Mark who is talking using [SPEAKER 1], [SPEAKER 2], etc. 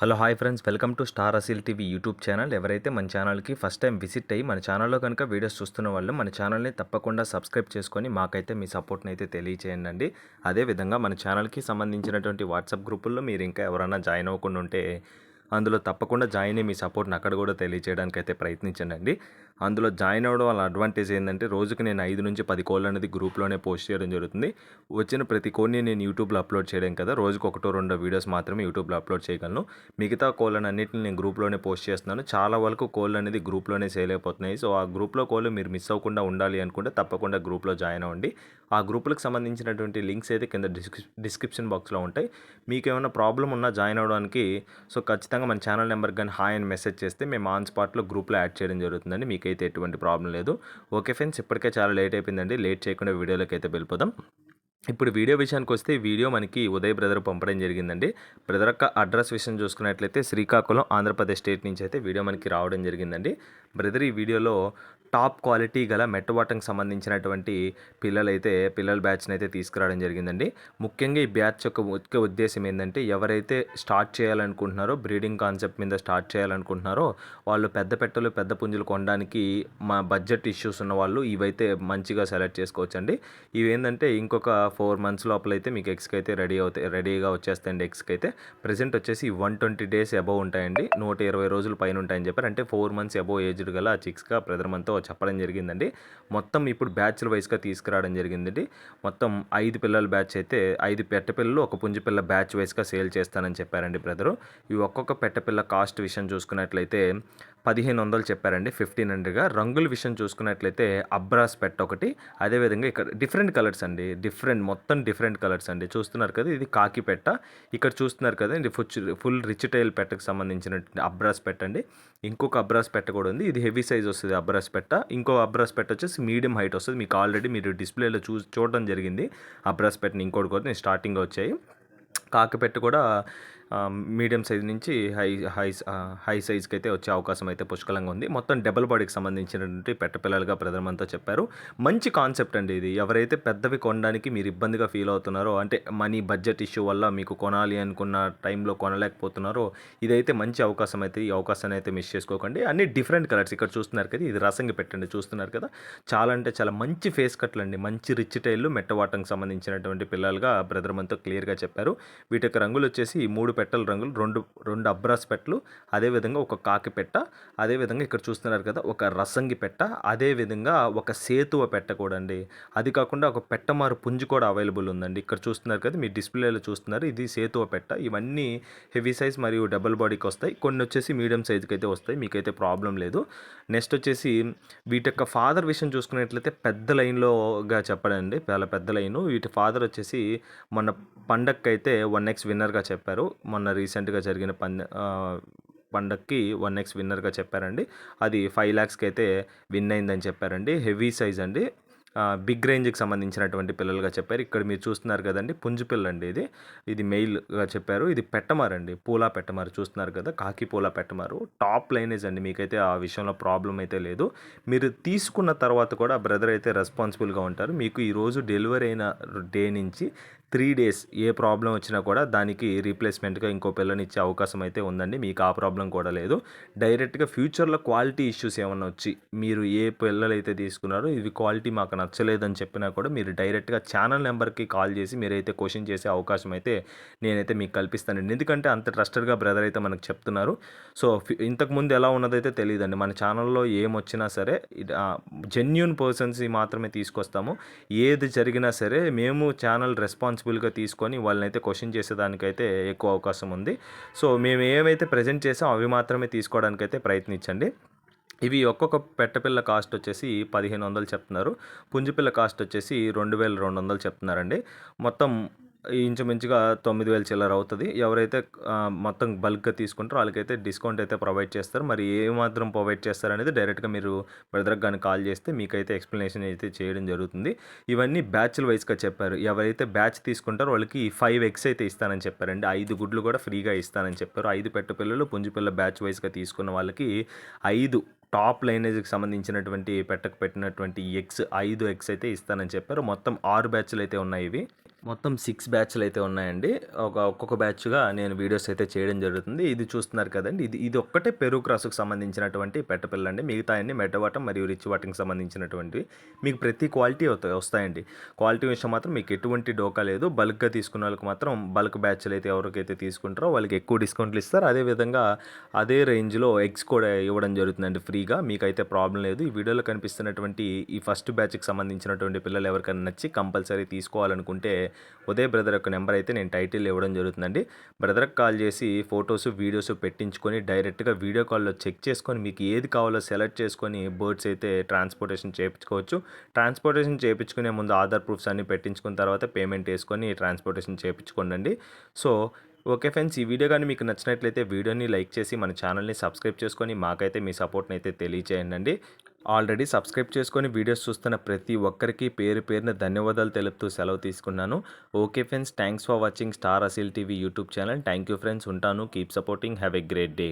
[SPEAKER 1] Hello hi friends. Welcome to star Aseel TV YouTube channel. ఎవరైతే మన ఛానల్కి first time visit అయ్యి మన ఛానల్లో కనుక వీడియోస్ చూస్తున్న వాళ్ళు మన ఛానల్ని తప్పకుండా సబ్స్క్రైబ్ చేసుకొని మాకైతే మీ సపోర్ట్ని అయితే తెలియచేయండి అదేవిధంగా మన ఛానల్కి సంబంధించినటువంటి వాట్సాప్ గ్రూపుల్లో మీరు ఇంకా ఎవరైనా జాయిన్ అవ్వకుండా ఉంటే అందులో తప్పకుండా జాయిన్ అయ్యి మీ సపోర్ట్ని అక్కడ కూడా తెలియచేయడానికి అయితే ప్రయత్నించండి అండి అందులో జాయిన్ అవ్వడం వల్ల అడ్వాంటేజ్ ఏంటంటే రోజుకి నేను ఐదు నుంచి పది కోళ్ళు అనేది గ్రూప్లోనే పోస్ట్ చేయడం జరుగుతుంది. వచ్చిన ప్రతి కోడ్ని నేను యూట్యూబ్లో అప్లోడ్ చేయడం కదా రోజుకు ఒకటో రెండో వీడియోస్ మాత్రమే యూట్యూబ్లో అప్లోడ్ చేయగలను. మిగతా కోళ్ళని అన్నింటిని నేను గ్రూప్లోనే పోస్ట్ చేస్తున్నాను. చాలా వరకు కోళ్ళు అనేది గ్రూప్లోనే సేల్ అయిపోతున్నాయి. సో ఆ గ్రూప్లో కోళ్ళు మీరు మిస్ అవ్వకుండా ఉండాలి అనుకుంటే తప్పకుండా గ్రూప్లో జాయిన్ అవ్వండి. ఆ గ్రూపులకు సంబంధించినటువంటి లింక్స్ అయితే కింద డిస్క్రిప్షన్ బాక్స్లో ఉంటాయి. మీకు ఏమైనా ప్రాబ్లం ఉన్నా జాయిన్ అవ్వడానికి సో ఖచ్చితంగా మన ఛానల్ నెంబర్ కానీ హాయ్ అని మెసేజ్ చేస్తే మేము ఆన్ స్పాట్లో గ్రూప్లో యాడ్ చేయడం జరుగుతుందండి. అయితే ఎటువంటి ప్రాబ్లం లేదు. ఓకే ఫ్రెండ్స్ ఇప్పటికే చాలా లేట్ అయిపోయిందండి. లేట్ చేయకుండా వీడియోలోకి అయితే వెళ్ళిపోదాం. ఇప్పుడు వీడియో విషయానికి వస్తే వీడియో మనకి ఉదయ్ బ్రదర్ పంపడం జరిగిందండి. బ్రదర్ యొక్క అడ్రస్ విషయం చూసుకున్నట్లయితే శ్రీకాకుళం ఆంధ్రప్రదేశ్ స్టేట్ నుంచి అయితే వీడియో మనకి రావడం జరిగిందండి. బ్రదర్ ఈ వీడియోలో టాప్ క్వాలిటీ గల మెట్టవాటంకి సంబంధించినటువంటి పిల్లలైతే పిల్లల బ్యాచ్ని అయితే తీసుకురావడం జరిగిందండి. ముఖ్యంగా ఈ బ్యాచ్ యొక్క ముఖ్య ఉద్దేశం ఏంటంటే ఎవరైతే స్టార్ట్ చేయాలనుకుంటున్నారో బ్రీడింగ్ కాన్సెప్ట్ మీద స్టార్ట్ చేయాలనుకుంటున్నారో వాళ్ళు పెద్ద పెట్టలు పెద్ద పుంజులు కొనడానికి మా బడ్జెట్ ఇష్యూస్ ఉన్న వాళ్ళు ఇవైతే మంచిగా సెలెక్ట్ చేసుకోవచ్చండి. ఇవి ఏంటంటే ఇంకొక ఫోర్ మంత్స్ లోపల అయితే మీకు ఎక్స్కి అయితే రెడీ అవుతాయి రెడీగా వచ్చేస్తాయండి ఎక్స్కి అయితే. ప్రజెంట్ వచ్చేసి వన్ ట్వంటీ డేస్ అబవ్ ఉంటాయండి. నూట ఇరవై రోజులు పైన ఉంటాయని చెప్పారు. అంటే ఫోర్ మంత్స్ అబవ్ ఏజ్డ్ గల చిక్స్గా ప్రధర్మంతో చెప్పడం జరిగిందండి. మొత్తం ఇప్పుడు బ్యాచ్ల వైస్గా తీసుకురావడం జరిగిందండి. మొత్తం ఐదు పిల్లల బ్యాచ్ అయితే ఐదు పెట్ట పిల్లలు ఒక పుంజు పిల్ల బ్యాచ్ వైస్గా సేల్ చేస్తానని చెప్పారండి బ్రదరు. ఈ ఒక్కొక్క పెట్ట పిల్ల కాస్ట్ విషయం చూసుకున్నట్లయితే పదిహేను వందలు చెప్పారండి ఫిఫ్టీన్ హండ్రెడ్గా. రంగుల విషయం చూసుకున్నట్లయితే అబ్రాస్ పెట్ట ఒకటి అదేవిధంగా ఇక్కడ డిఫరెంట్ కలర్స్ అండి డిఫరెంట్ మొత్తం డిఫరెంట్ కలర్స్ అండి. చూస్తున్నారు కదా ఇది కాకి పెట్ట. ఇక్కడ చూస్తున్నారు కదా ఇది ఫుల్ ఫుల్ రిచ్ టైల్ పెట్టకు సంబంధించిన అబ్రాస్ పెట్టండి ఇంకొక అబ్రాస్ పెట్ట కూడా ఉంది ఇది హెవీ సైజ్ వస్తుంది అబ్రాస్ పెట్ట. ఇంకో అబ్రాస్ పెట్ట వచ్చేసి మీడియం హైట్ వస్తుంది. మీకు ఆల్రెడీ మీరు డిస్ప్లేలో చూ చూడడం జరిగింది అబ్రాస్ పెట్టని ఇంకోటి కూడా నేను స్టార్టింగ్గా వచ్చాయి. కాకిపెట్ట కూడా మీడియం సైజ్ నుంచి హై హై హై సైజ్కి అయితే వచ్చే అవకాశం అయితే పుష్కలంగా ఉంది. మొత్తం డబుల్ బాడీకి సంబంధించినటువంటి పెట్టపిల్లలుగా ప్రధానమంతా చెప్పారు. మంచి కాన్సెప్ట్ అండి ఇది. ఎవరైతే పెద్దవి కొనడానికి మీరు ఇబ్బందిగా ఫీల్ అవుతున్నారో అంటే మనీ బడ్జెట్ ఇష్యూ వల్ల మీకు కొనాలి అనుకున్న టైంలో కొనలేకపోతున్నారో ఇదైతే మంచి అవకాశం అయితే ఈ అవకాశాన్ని అయితే మిస్ చేసుకోకండి. అన్ని డిఫరెంట్ కలర్స్. ఇక్కడ చూస్తున్నారు కదా ఇది రసంగి పెట్టండి చూస్తున్నారు కదా. చాలా అంటే చాలా మంచి ఫేస్ కట్లు అండి. మంచి రిచ్ టైల్ మెట్టవాటంకి సంబంధించినటువంటి పిల్లలుగా బ్రదర్మంతో క్లియర్గా చెప్పారు. వీటి యొక్క రంగులు వచ్చేసి ఈ మూడు పెట్టల రంగులు రెండు రెండు అబ్రాస్ పెట్టలు అదేవిధంగా ఒక కాకి పెట్ట అదేవిధంగా ఇక్కడ చూస్తున్నారు కదా ఒక రసంగి పెట్ట అదేవిధంగా ఒక సేతువ పెట్ట కూడా అండి. అది కాకుండా ఒక పెట్టమారు పుంజు కూడా అవైలబుల్ ఉందండి. ఇక్కడ చూస్తున్నారు కదా మీ డిస్ప్లేలో చూస్తున్నారు ఇది సేతువ పెట్ట. ఇవన్నీ హెవీ సైజ్ మరియు డబుల్ బాడీకి వస్తాయి. కొన్ని వచ్చేసి మీడియం సైజుకి అయితే వస్తాయి మీకైతే ప్రాబ్లం లేదు. నెక్స్ట్ వచ్చేసి వీటి యొక్క ఫాదర్ విషయం చూసుకున్నట్లయితే పెద్ద లైన్లోగా చెప్పడండి చాలా పెద్ద లైను. వీటి ఫాదర్ వచ్చేసి మొన్న అయితే వన్ ఎక్స్ విన్నర్గా చెప్పారు. మొన్న రీసెంట్గా జరిగిన పంద పండక్కి వన్ ఎక్స్ విన్నర్గా చెప్పారండి. అది ఫైవ్ ల్యాక్స్కి అయితే విన్ అయిందని చెప్పారండి. హెవీ సైజ్ అండి. బిగ్ రేంజ్కి సంబంధించినటువంటి పిల్లలుగా చెప్పారు. ఇక్కడ మీరు చూస్తున్నారు కదండి పుంజు పిల్ల అండి ఇది. ఇది మెయిల్గా చెప్పారు. ఇది పెట్టమారండి పూలా పెట్టమారు చూస్తున్నారు కదా కాకి పూలా పెట్టమారు. టాప్ లైనేజ్ అండి. మీకైతే ఆ విషయంలో ప్రాబ్లం అయితే లేదు. మీరు తీసుకున్న తర్వాత కూడా బ్రదర్ అయితే రెస్పాన్సిబుల్గా ఉంటారు. మీకు ఈరోజు డెలివరీ అయిన డే నుంచి త్రీ డేస్ ఏ ప్రాబ్లం వచ్చినా కూడా దానికి రీప్లేస్మెంట్గా ఇంకో పిల్లని ఇచ్చే అవకాశం అయితే ఉందండి. మీకు ఆ ప్రాబ్లం కూడా లేదు. డైరెక్ట్గా ఫ్యూచర్లో క్వాలిటీ ఇష్యూస్ ఏమైనా వచ్చి మీరు ఏ పిల్లలు అయితే తీసుకున్నారో ఇవి క్వాలిటీ మాకు నచ్చలేదని చెప్పినా కూడా మీరు డైరెక్ట్గా ఛానల్ నెంబర్కి కాల్ చేసి మీరైతే క్వశ్చన్ చేసే అవకాశం అయితే నేనైతే మీకు కల్పిస్తానండి. ఎందుకంటే అంత ట్రస్టెడ్గా బ్రదర్ అయితే మనకు చెప్తున్నారు. సో ఇంతకుముందు ఎలా ఉన్నదైతే తెలియదండి మన ఛానల్లో ఏమొచ్చినా సరే జెన్యున్ పర్సన్స్ మాత్రమే తీసుకొస్తాము. ఏది జరిగినా సరే మేము ఛానల్ రెస్పాన్స్ రెస్పాన్సిబుల్గా తీసుకొని వాళ్ళని అయితే క్వశ్చన్ చేసేదానికైతే ఎక్కువ అవకాశం ఉంది. సో మేము ఏమైతే ప్రజెంట్ చేసాం అవి మాత్రమే తీసుకోవడానికైతే ప్రయత్నించండి. ఇవి ఒక్కొక్క పెట్టపిల్ల కాస్ట్ వచ్చేసి పదిహేను వందలు చెప్తున్నారు. పుంజుపిల్ల కాస్ట్ వచ్చేసి రెండు వేల రెండు వందలు చెప్తున్నారండి. మొత్తం ఇంచుమించుగా తొమ్మిది వేల చిల్లర అవుతుంది. ఎవరైతే మొత్తం బల్క్గా తీసుకుంటారో వాళ్ళకైతే డిస్కౌంట్ అయితే ప్రొవైడ్ చేస్తారు. మరి ఏ మాత్రం ప్రొవైడ్ చేస్తారు అనేది డైరెక్ట్గా మీరు బ్రదర్కి కానీ కాల్ చేస్తే మీకైతే ఎక్స్ప్లెనేషన్ అయితే చేయడం జరుగుతుంది. ఇవన్నీ బ్యాచ్ల వైజ్గా చెప్పారు. ఎవరైతే బ్యాచ్ తీసుకుంటారో వాళ్ళకి ఫైవ్ ఎక్స్ అయితే ఇస్తానని చెప్పారండి. ఐదు గుడ్లు కూడా ఫ్రీగా ఇస్తానని చెప్పారు. ఐదు పెట్ట పిల్లలు పుంజు పిల్ల బ్యాచ్ వైజ్గా తీసుకున్న వాళ్ళకి ఐదు టాప్ లైనేజ్కి సంబంధించినటువంటి పెట్టకు పెట్టినటువంటి ఎగ్స్ ఐదు ఎగ్స్ అయితే ఇస్తానని చెప్పారు. మొత్తం ఆరు బ్యాచ్లు అయితే ఉన్నాయి ఇవి. మొత్తం సిక్స్ బ్యాచ్లు అయితే ఉన్నాయండి. ఒక ఒక్కొక్క బ్యాచ్గా నేను వీడియోస్ అయితే చేయడం జరుగుతుంది. ఇది చూస్తున్నారు కదండి. ఇది ఇది ఒక్కటే పెరుగు క్రాస్కు సంబంధించినటువంటి పెట్టపిల్ల అండి మిగతా అన్ని మెటవాటం మరియు రిచ్ వాటంకి సంబంధించినటువంటివి. మీకు ప్రతి క్వాలిటీ వస్తాయండి. క్వాలిటీ విషయం మాత్రం మీకు ఎటువంటి డోకా లేదు. బల్క్గా తీసుకున్న వాళ్ళకి మాత్రం బల్క్ బ్యాచ్లు అయితే ఎవరికైతే తీసుకుంటారో వాళ్ళకి ఎక్కువ డిస్కౌంట్లు ఇస్తారు. అదేవిధంగా అదే రేంజ్లో ఎగ్స్ కూడా ఇవ్వడం జరుగుతుందండి ఫ్రీగా మీకైతే ప్రాబ్లం లేదు. ఈ వీడియోలో కనిపిస్తున్నటువంటి ఈ ఫస్ట్ బ్యాచ్కి సంబంధించినటువంటి పిల్లలు ఎవరికైనా నచ్చి కంపల్సరీ తీసుకోవాలనుకుంటే ఉదయ్ బ్రదర్ యొక్క నెంబర్ అయితే నేను టైటిల్ ఇవ్వడం జరుగుతుందండి. బ్రదర్కి కాల్ చేసి ఫొటోస్ వీడియోస్ పెట్టించుకొని డైరెక్ట్గా వీడియో కాల్లో చెక్ చేసుకొని మీకు ఏది కావాలో సెలెక్ట్ చేసుకొని బర్డ్స్ అయితే ట్రాన్స్పోర్టేషన్ చేయించుకోవచ్చు. ట్రాన్స్పోర్టేషన్ చేయించుకునే ముందు ఆధార్ ప్రూఫ్స్ అన్ని పెట్టించుకున్న తర్వాత పేమెంట్ వేసుకొని ట్రాన్స్పోర్టేషన్ చేయించుకోండి సో ఓకే ఫ్రెండ్స్ ఈ వీడియో కానీ మీకు నచ్చినట్లయితే వీడియోని లైక్ చేసి మన ఛానల్ని సబ్స్క్రైబ్ చేసుకొని మాకైతే మీ సపోర్ట్ని అయితే తెలియచేయండి ఆల్రెడీ సబ్స్క్రైబ్ చేసుకొని వీడియోస్ చూస్తున్న ప్రతి ఒక్కరికి పేరు పేరున ధన్యవాదాలు తెలుపుతూ సెలవు తీసుకున్నాను. Okay friends thanks for watching star Aseel TV YouTube channel. Thank you friends ఉంటాను. Keep supporting. Have a great day.